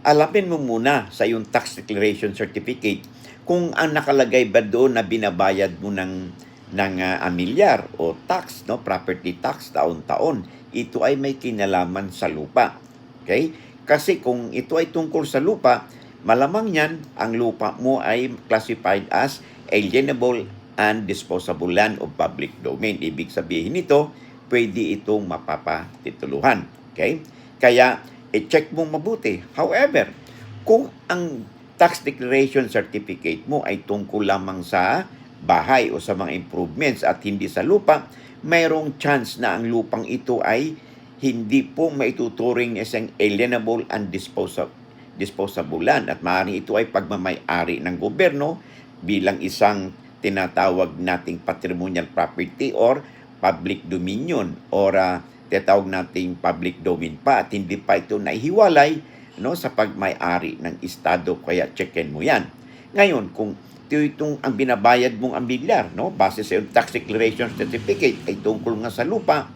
alamin mo muna sa iyong tax declaration certificate kung ang nakalagay ba doon na binabayad mo ng ng ah, amilyar o tax, no, property tax taon-taon, ito ay may kinalaman sa lupa. Okay? Kasi kung ito ay tungkol sa lupa, malamang yan, ang lupa mo ay classified as alienable and disposable land of public domain. Ibig sabihin nito, pwede itong mapapatituluhan. Okay? Kaya, i-check mong mabuti. However, kung ang tax declaration certificate mo ay tungkol lamang sa bahay o sa mga improvements at hindi sa lupa, mayroong chance na ang lupang ito ay hindi po maituturing as ang alienable and disposable disposable land at maaaring ito ay pagmamay-ari ng gobyerno bilang isang tinatawag nating patrimonial property or public dominion or uh, tinatawag nating public domain pa at hindi pa ito naihiwalay no sa pagmay-ari ng estado kaya checkin mo yan. Ngayon kung ito itong ang binabayad mong ambilyar no base sa iyong tax declaration certificate ay tungkol nga sa lupa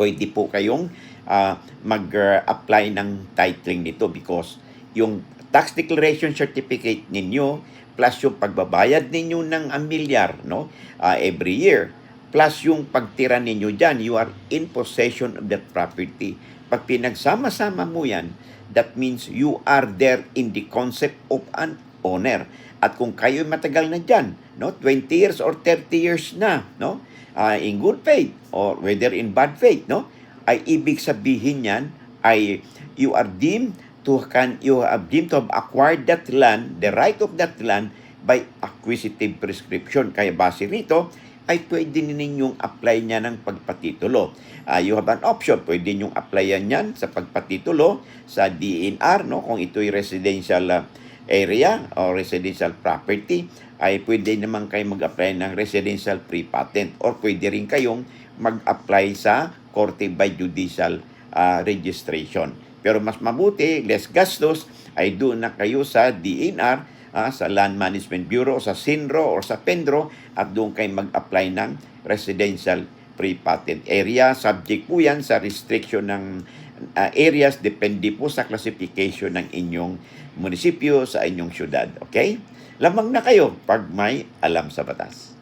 pwede po kayong ah, mag-apply ng titling nito because yung tax declaration certificate ninyo plus yung pagbabayad ninyo ng amilyar no ah, every year plus yung pagtira ninyo dyan you are in possession of that property. Pag pinagsama-sama mo yan that means you are there in the concept of an owner. At kung kayo matagal na dyan no 20 years or 30 years na no ah, in good faith or whether in bad faith no ay ibig sabihin yan ay you are deemed to can you have deemed to have acquired that land the right of that land by acquisitive prescription. Kaya base rito ay pwede ninyong apply niya ng pagpatitulo. Ah, you have an option. Pwede ninyong applyan yan sa pagpatitulo sa DNR, no? kung ito'y residential ah, area o residential property, ay pwede naman kayo mag-apply ng residential pre-patent or pwede rin kayong mag-apply sa Korte by Judicial ah, Registration. Pero mas mabuti, less gastos, ay doon na kayo sa DNR, ah, sa Land Management Bureau, sa SINRO or sa PENDRO at doon kayo mag-apply ng residential pre-patent area. Subject po yan sa restriction ng ah, areas depende po sa classification ng inyong munisipyo sa inyong syudad. Okay? Lamang na kayo pag may alam sa batas.